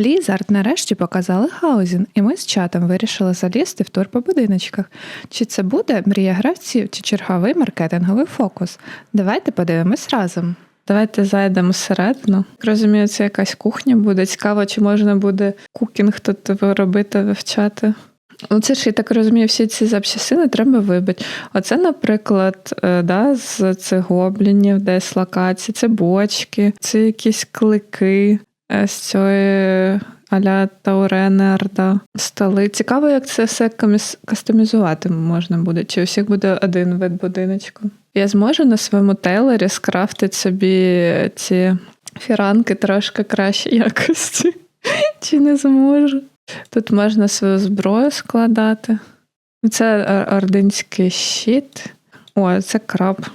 Blizzard нарешті показали хаузін, і ми з чатом вирішили залізти в тур по будиночках. Чи це буде мрія гравців, чи черговий маркетинговий фокус? Давайте подивимось разом. Давайте зайдемо всередину. Розумію, це якась кухня буде. Цікаво, чи можна буде кукінг тут робити, вивчати. Ну, це ж я так розумію, всі ці запчасини треба вибити. Оце, наприклад, е, да, з цих гоблінів, десь локації, це бочки, це якісь клики з цієї аля Тауренерда, столи. Цікаво, як це все кастомізувати можна буде. Чи у всіх буде один вид будиночку? Я зможу на своєму тейлері скрафтити собі ці фіранки трошки кращої якості. Чи не зможу? Тут можна свою зброю складати. Це ординський щит. О, це краб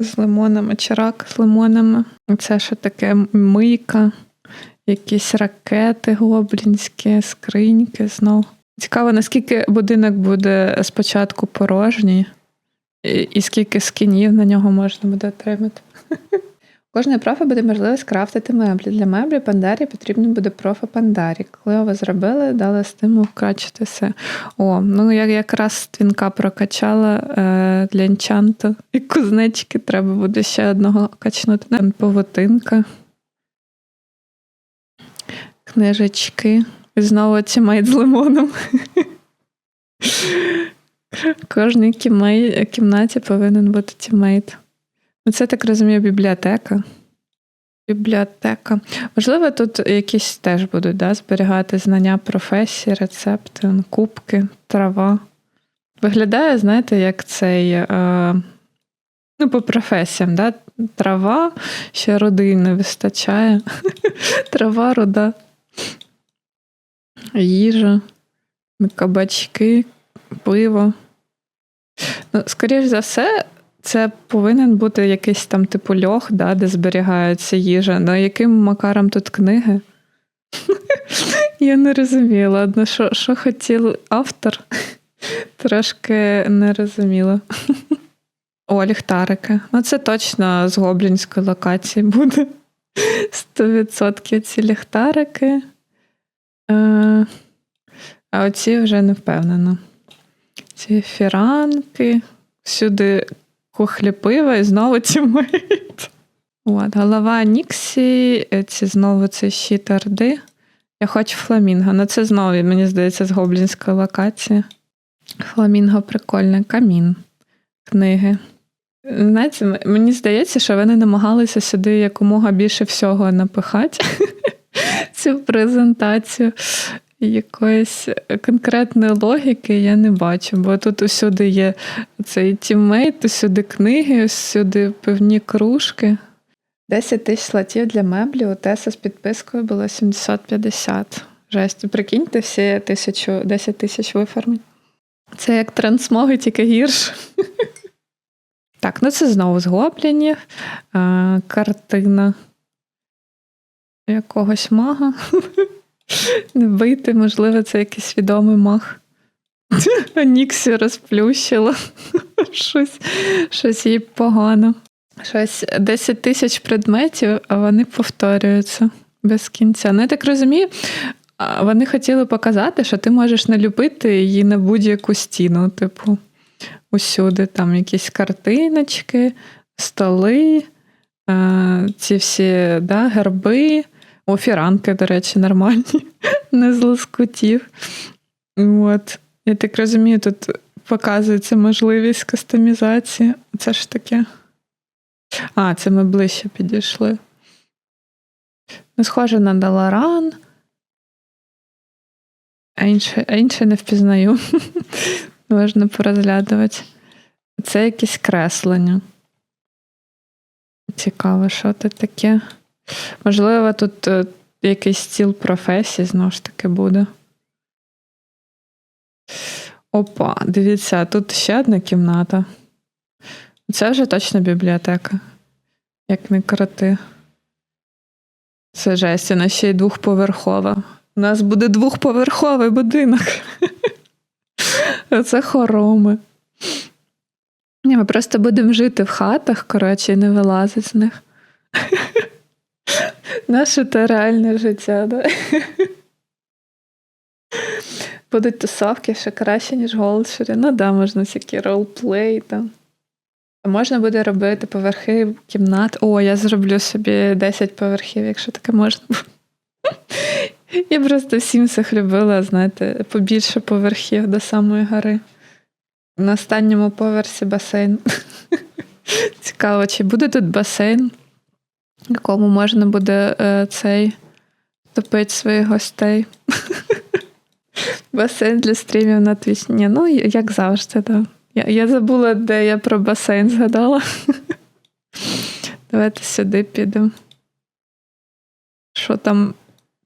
з лимонами, чи рак з лимонами. Це що таке мийка, якісь ракети гоблінські, скриньки знов. Цікаво, наскільки будинок буде спочатку порожній, і, і скільки скінів на нього можна буде отримати. Кожної профи буде можливість крафтити меблі. Для меблі пандарі потрібно буде профа пандарі. Коли його зробили, дали стимул вкачати все. О, ну я якраз твінка прокачала е, для інчанту. І кузнечки треба буде ще одного качнути. Павутинка. Книжечки. Знову тімейт з лимоном. В кожній кімнаті повинен бути тімейт. Ну, Це так розумію, бібліотека. Бібліотека. Можливо, тут якісь теж будуть да, зберігати знання професії, рецепти, кубки, трава. Виглядає, знаєте, як цей. Е, ну, по професіям, да? трава, ще роди не вистачає. Трава, руда, їжа, кабачки, пиво. Ну, скоріш за все, це повинен бути якийсь там типу льох, да, де зберігається їжа. Ну, яким макаром тут книги? Я не розуміла. Ладно, що, що хотів автор, трошки не розуміла. О, ліхтарики. Ну, це точно з гоблінської локації буде. 100% ці ліхтарики. Е, А оці вже не впевнена. Ці фіранки. Всюди кухлі і знову тімейт. От, голова Ніксі, е, ці знову це щит Орди. Я хочу фламінго. Ну це знову, мені здається, з гоблінської локації. Фламінго прикольне. Камін. Книги. Знаєте, мені здається, що вони намагалися сюди якомога більше всього напихати цю презентацію. Якоїсь конкретної логіки я не бачу, бо тут усюди є цей тіммейт, усюди книги, усюди певні кружки. 10 тисяч слотів для меблів у Теса з підпискою було 750. Жесть, прикиньте, всі тисячу, 10 тисяч виформить. Це як трансмоги, тільки гірше. Так, ну це знову з гоблінів. Картина якогось мага. Не бити, можливо, це якийсь відомий маг. Ніксі розплющила. Щось, щось їй погано. Щось 10 тисяч предметів, а вони повторюються без кінця. Ну, я так розумію, вони хотіли показати, що ти можеш налюбити її на будь-яку стіну. Типу, усюди там якісь картиночки, столи, е, ці всі да, герби. О, фіранки, до речі, нормальні, не з лоскутів. От. Я так розумію, тут показується можливість кастомізації. Це ж таке. А, це ми ближче підійшли. Ну, схоже на Даларан. А інше, а інше не впізнаю. Можна порозглядувати. Це якісь креслення. Цікаво, що це таке. Можливо, тут е, якийсь стіл професії знову ж таки буде. Опа, дивіться, тут ще одна кімната. Це вже точно бібліотека. Як не крути. Це жесть, вона ще й двохповерхова. У нас буде двохповерховий будинок. Це хороми. Ми просто будемо жити в хатах, коротше, і не вилазити з них. Наше це реальне життя, да? Будуть тусовки ще краще, ніж голшері. Ну да, можна всякі ролплей там. Можна буде робити поверхи кімнат. О, я зроблю собі 10 поверхів, якщо таке можна. Я просто всім всіх любила, знаєте, побільше поверхів до самої гори. На останньому поверсі басейн. Цікаво, чи буде тут басейн, якому можна буде е, цей топити своїх гостей. Басейн для стрімів на Twitch. Ні, ну як завжди, так. Я, я забула, де я про басейн згадала. Давайте сюди підемо. Що там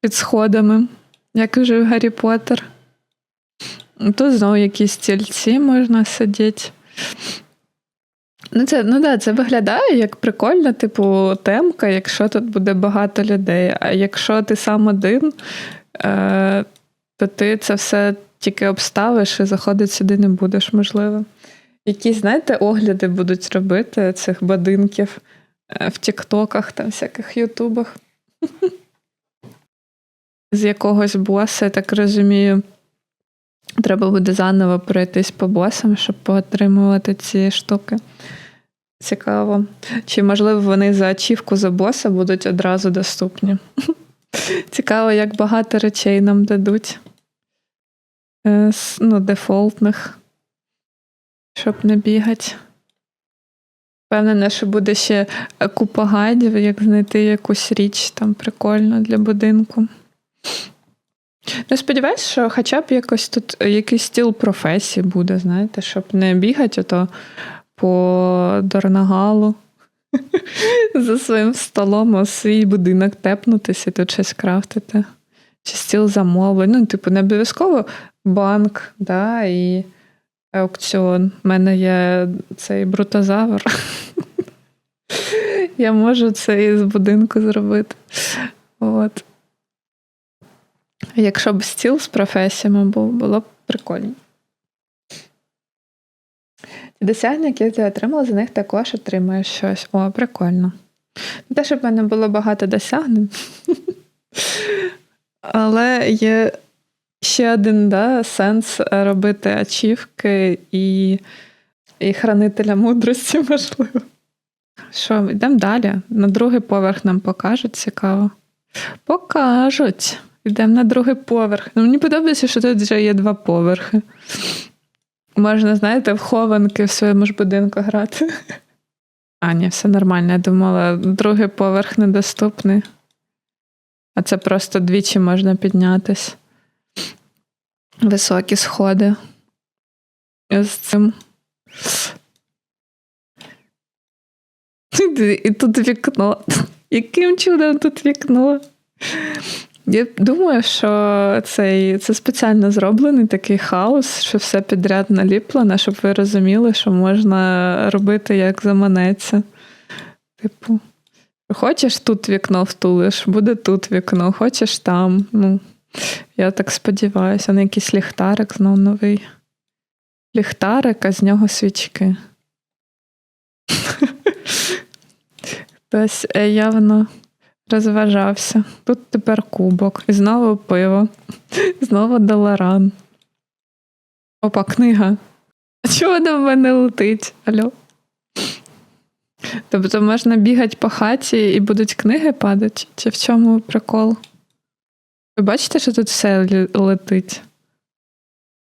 під сходами, як вже в Гаррі Поттер. Тут знову якісь стільці можна сидіти. Ну, це, ну да, це виглядає як прикольна, типу, темка, якщо тут буде багато людей. А якщо ти сам один, е, то ти це все тільки обставиш і заходити сюди не будеш, можливо. Якісь, знаєте, огляди будуть робити цих будинків е, в Тіктоках, там всяких Ютубах. З якогось боса, я так розумію, треба буде заново пройтись по босам, щоб поотримувати ці штуки. Цікаво. Чи, можливо, вони за ачівку за боса будуть одразу доступні? Цікаво, як багато речей нам дадуть. Е, ну, дефолтних, щоб не бігати. Впевнена, що буде ще купа гайдів, як знайти якусь річ там прикольну для будинку. Ну, сподіваюся, що хоча б якось тут якийсь стіл професії буде, знаєте, щоб не бігати ото по Дорнагалу за своїм столом у свій будинок тепнутися і тут щось крафтити. Чи стіл замовлень. Ну, типу, не обов'язково банк, да, і аукціон. У мене є цей брутозавр. Я можу це із будинку зробити. От. Якщо б стіл з професіями був, було б прикольно. Ті досягнення, які ти отримала, за них також отримуєш щось. О, прикольно. Не те, щоб в мене було багато досягнень. Але є ще один да, сенс робити ачівки і і хранителя мудрості, можливо. Що, йдемо далі. На другий поверх нам покажуть цікаво. Покажуть. Йдемо на другий поверх. Ну, Мені подобається, що тут вже є два поверхи. Можна, знаєте, в хованки в своєму ж будинку грати. А, ні, все нормально. Я думала, другий поверх недоступний. А це просто двічі можна піднятись. Високі сходи. з цим. І тут вікно. Яким чудом тут вікно? Я думаю, що цей, це спеціально зроблений такий хаос, що все підряд наліплено, щоб ви розуміли, що можна робити як заманеться. Типу, хочеш тут вікно втулиш, буде тут вікно, хочеш там. Ну, Я так сподіваюся, на якийсь ліхтарик знов новий. Ліхтарик, а з нього свічки. Хтось е, явно розважався. Тут тепер кубок. І знову пиво, знову доларан. Опа, книга. А чого вона в мене летить? Алло? Тобто можна бігати по хаті і будуть книги падати? Чи в чому прикол? Ви бачите, що тут все летить?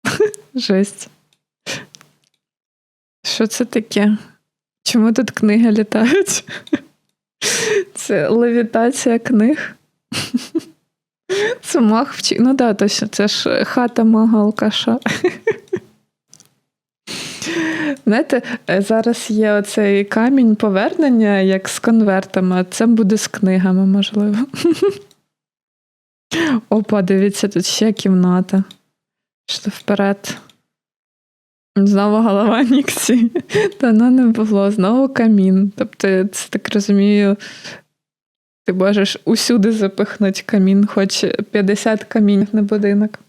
Жесть. Що це таке? Чому тут книги літають? Це левітація книг. Це мах вчи. Ну да, точно, це ж хата мага алкаша. Знаєте, зараз є оцей камінь повернення, як з конвертами, а це буде з книгами, можливо. Опа, дивіться, тут ще кімната. Що вперед. Знову голова Ніксі. Давно не було, знову камін. Тобто, це так розумію, ти можеш усюди запихнути камін, хоч 50 камінь на будинок.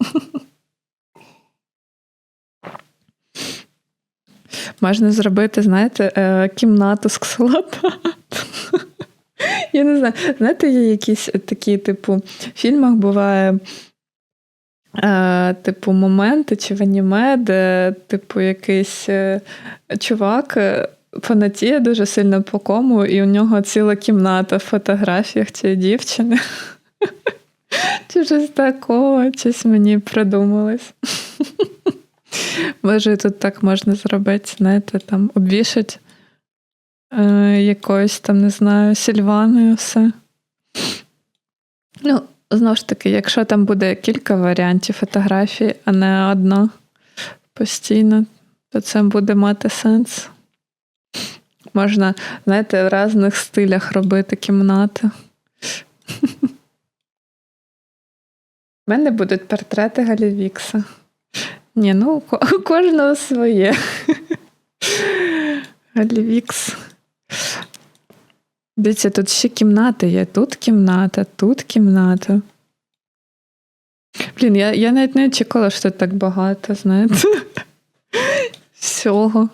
Можна зробити, знаєте, е, кімнату з ксилопатом. Я не знаю, знаєте, є якісь такі, типу, в фільмах буває типу, моменти чи в аніме, де, типу, якийсь е, чувак е, фанатіє дуже сильно по кому, і у нього ціла кімната в фотографіях цієї дівчини. Чи щось такого, щось мені придумалось. Може, тут так можна зробити, знаєте, там обвішать е, якоюсь там, не знаю, сільваною все. Ну, знову ж таки, якщо там буде кілька варіантів фотографій, а не одна постійно, то це буде мати сенс. Можна, знаєте, в різних стилях робити кімнати. У мене будуть портрети Галівікса. Ні, ну у кожного своє. Галівікс. Дивіться, тут ще кімнати є. Тут кімната, тут кімната. Блін, я я навіть не очікувала, що тут так багато, знаєте. Всього.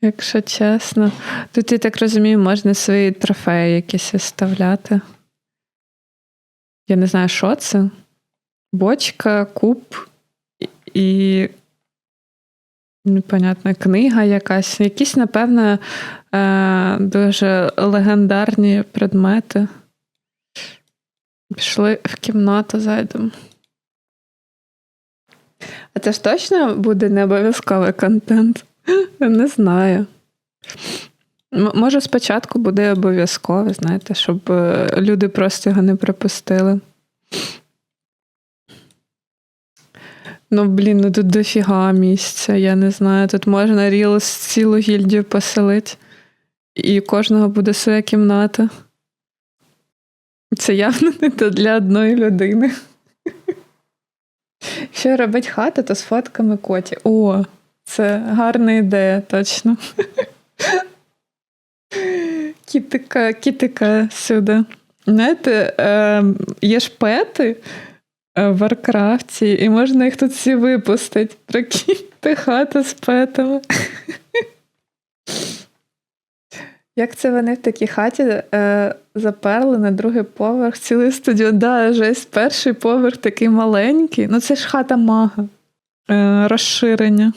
Якщо чесно. Тут, я так розумію, можна свої трофеї якісь виставляти. Я не знаю, що це. Бочка, куб і непонятна книга якась. Якісь, напевно, е, дуже легендарні предмети. Пішли в кімнату зайдемо. А це ж точно буде не обов'язковий контент? Не знаю. Може, спочатку буде обов'язково, знаєте, щоб е, люди просто його не пропустили. Ну, блін, ну тут дофіга місця, я не знаю. Тут можна рілс цілу гільдію поселити, і кожного буде своя кімната. Це явно не для одної людини. Якщо робить хату, то з фотками коті. О, це гарна ідея, точно. Кітика, кітика сюди. Знаєте, е, є ж пети, Варкрафті, і можна їх тут всі випустити. Прикиньте хата з петами. Як це вони в такій хаті е, заперли на другий поверх цілий стадіон? Да, жесть, перший поверх такий маленький. Ну це ж хата мага. Е, Розширення.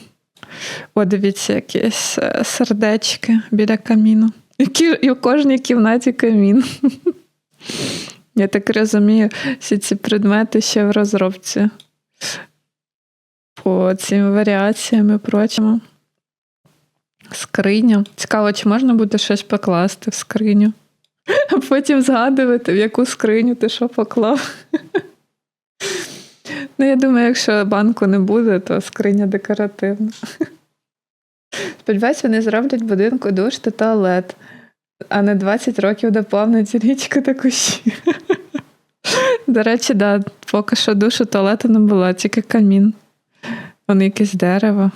О, дивіться, якісь е, сердечки біля каміну. І у кожній кімнаті камін. Я так розумію, всі ці предмети ще в розробці по цим варіаціям і прочому. Скриня. Цікаво, чи можна буде щось покласти в скриню, а потім згадувати, в яку скриню ти що поклав. Ну, я думаю, якщо банку не буде, то скриня декоративна. Сподіваюсь, вони зроблять будинку душ та туалет а не 20 років доповнить річка та кущі. До речі, да, поки що душу туалету не було, тільки камін. Вон якесь дерево.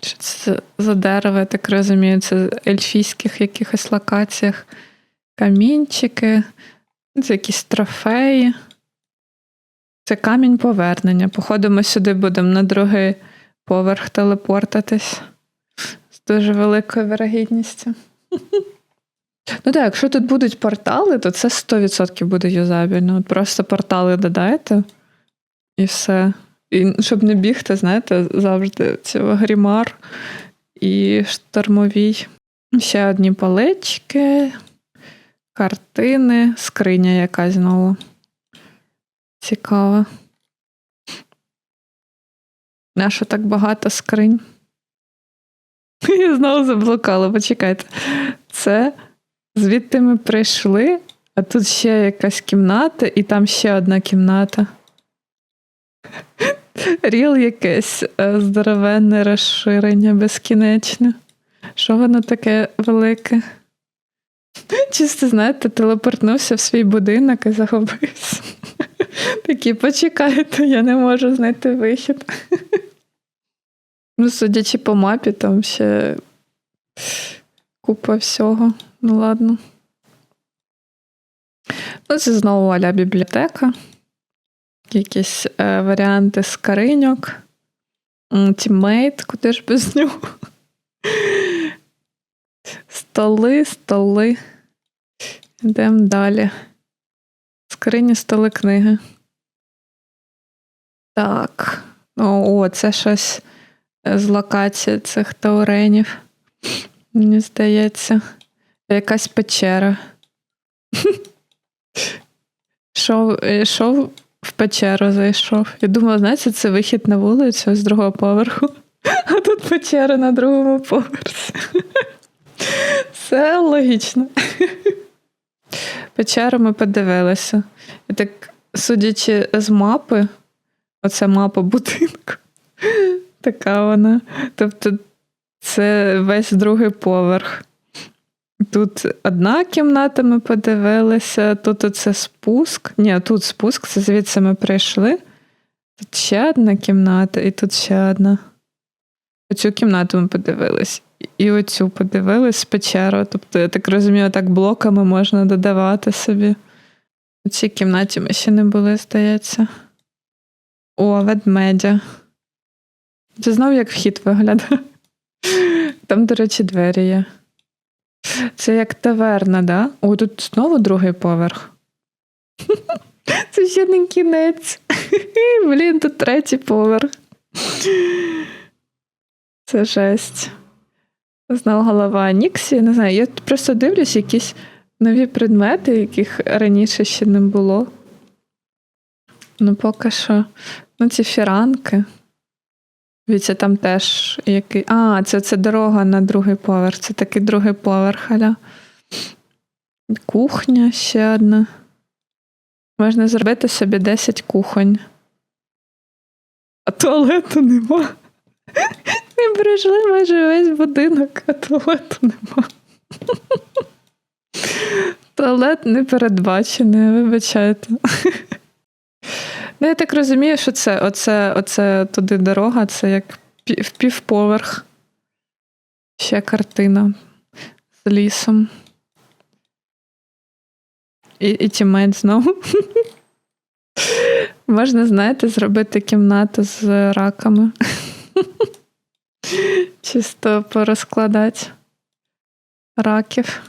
Що це за дерево, я так розумію, це ельфійських якихось локаціях. Камінчики, це якісь трофеї. Це камінь повернення. Походу, ми сюди будемо на другий поверх телепортатись дуже великою вирогідністю. Ну так, якщо тут будуть портали, то це 100% буде юзабельно. От Просто портали додаєте і все. І щоб не бігти, знаєте, завжди цього грімар і штормовій. Ще одні палички, картини, скриня якась знову. Цікаво. Нащо так багато скринь? Я знову заблукала, почекайте. Це звідти ми прийшли, а тут ще якась кімната, і там ще одна кімната. Ріл якесь е, здоровенне розширення безкінечне. Що воно таке велике? Чисто, знаєте, телепортнувся в свій будинок і загубився. Такі, почекайте, я не можу знайти вихід. Ну, судячи по мапі, там ще купа всього. Ну, ладно. Ну, це знову аля бібліотека. Якісь е, варіанти скариньок. Тіммейт, куди ж без нього. Столи, столи. Йдемо далі. Скрині, столи, книги. Так. О, о, це щось з локації цих тауренів. Мені здається, якась печера. Шов, е, шов в печеру зайшов. Я думала, знаєте, це вихід на вулицю з другого поверху, а тут печера на другому поверсі. Все логічно. Печеру ми подивилися. І так, судячи з мапи, оце мапа будинку. Така вона. Тобто, це весь другий поверх. Тут одна кімната, ми подивилися, тут оце спуск. Ні, тут спуск, це звідси ми прийшли. Тут ще одна кімната, і тут ще одна. Оцю кімнату ми подивились. І оцю подивились печеру. Тобто, я так розумію, так блоками можна додавати собі. У цій кімнаті ми ще не були, здається. О, ведмедя. Це знову як вхід виглядає. Там, до речі, двері є. Це як таверна, да? О, тут знову другий поверх. Це ще не кінець. Блін, тут третій поверх. Це жесть. Знала голова Ніксі. Не знаю, я просто дивлюсь якісь нові предмети, яких раніше ще не було. Ну, поки що. Ну, ці фіранки. Дивіться, там теж який. А, це, це дорога на другий поверх. Це такий другий поверх, аля. Кухня ще одна. Можна зробити собі 10 кухонь. А туалету нема. Ми пройшли майже весь будинок, а туалету нема. Туалет не передбачений, вибачайте. Ну, я так розумію, що це оце, оце туди дорога, це як пів, півповерх. Ще картина з лісом. І, і тімейт знову. Можна, знаєте, зробити кімнату з раками. Чисто порозкладати раків.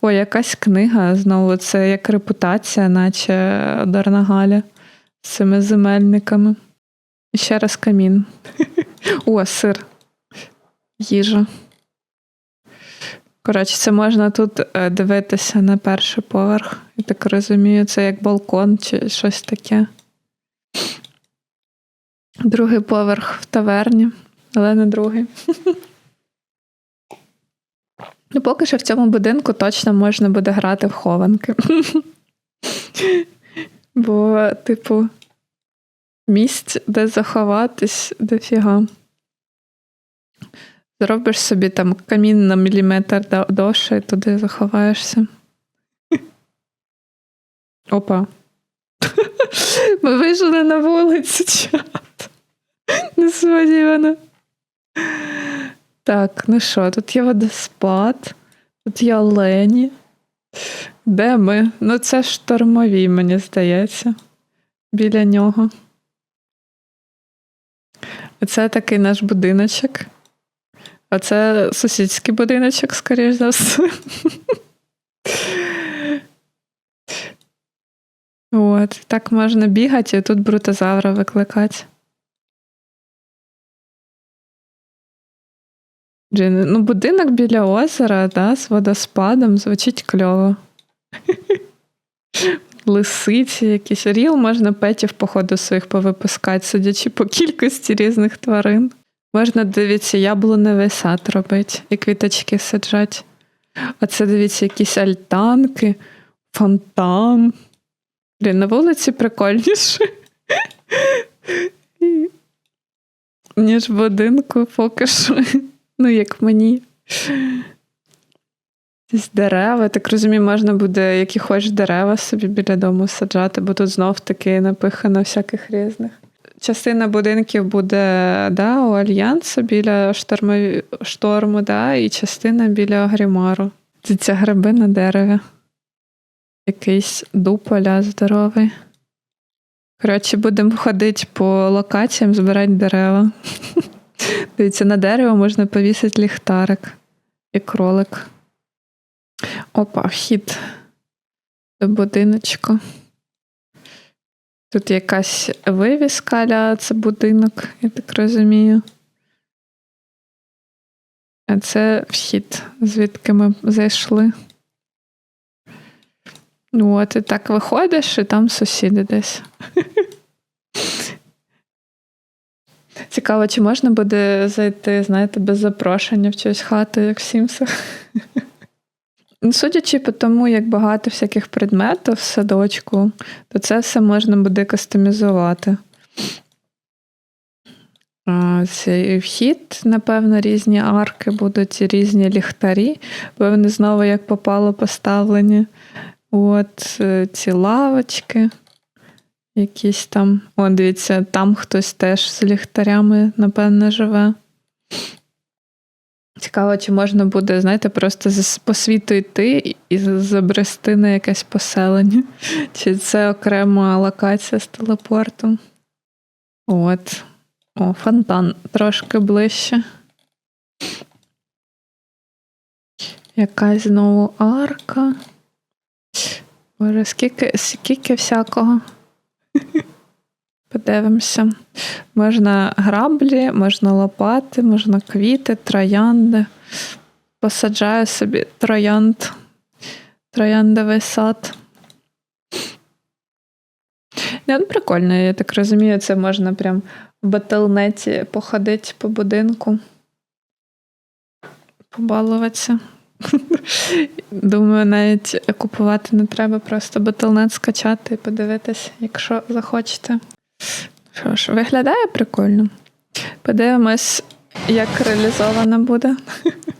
О, якась книга знову. Це як репутація, наче Дарнагаля з цими земельниками. Ще раз камін. О, сир. Їжа. Коротше, це можна тут е, дивитися на перший поверх. Я так розумію, це як балкон чи щось таке. Другий поверх в таверні, але не другий. Ну, поки що в цьому будинку точно можна буде грати в хованки. Бо, типу, місць, де заховатись, дофіга. Зробиш собі там камін на міліметр довше і туди заховаєшся. Опа. Ми вийшли на вулицю чат. Несподівано. Так, ну що, тут є водоспад, тут є олені. Де ми? Ну, це штормові, мені здається, біля нього. Оце такий наш будиночок. А це сусідський будиночок, скоріш за все. От, так можна бігати і тут брутозавра викликати. Ну, будинок біля озера, да, з водоспадом звучить кльово. Лисиці, якісь ріл можна петів, походу, своїх повипускати, судячи по кількості різних тварин. Можна, дивіться, яблуневий сад робити і квіточки саджати. А це, дивіться, якісь альтанки, фонтан. Блін, на вулиці прикольніше. Ніж будинку поки що. Ну, як мені. Десь дерева, так розумію, можна буде які хочеш дерева собі біля дому саджати, бо тут знов таки напихано всяких різних. Частина будинків буде да, у Альянсу біля шторму, шторму, да, і частина біля Грімару. Це ця гриби на дереві. Якийсь дуполя здоровий. Коротше, будемо ходити по локаціям, збирати дерева. Дивіться, на дерево можна повісити ліхтарик і кролик. Опа, вхід до будиночку. Тут якась вивіска, аля це будинок, я так розумію. А це вхід, звідки ми зайшли. Ну, от і так виходиш, і там сусіди десь. Цікаво, чи можна буде зайти, знаєте, без запрошення в чиюсь хату, як в Сімсах? Ну, Судячи по тому, як багато всяких предметів в садочку, то це все можна буде кастомізувати. Цей вхід, напевно, різні арки будуть, і різні ліхтарі, бо вони знову як попало поставлені. От е, ці лавочки, якісь там. О, дивіться, там хтось теж з ліхтарями, напевно, живе. Цікаво, чи можна буде, знаєте, просто по світу йти і забрести на якесь поселення. Чи це окрема локація з телепортом? От. О, фонтан трошки ближче. Якась знову арка. Боже, скільки, скільки всякого. Подивимося. Можна граблі, можна лопати, можна квіти, троянди. Посаджаю собі троянд. Трояндовий сад. Не, ну, прикольно, я так розумію, це можна прям в батлнеті походити по будинку. Побалуватися. Думаю, навіть купувати не треба, просто батлнет скачати і подивитись, якщо захочете. Що ж, виглядає прикольно. Подивимось, як реалізовано буде.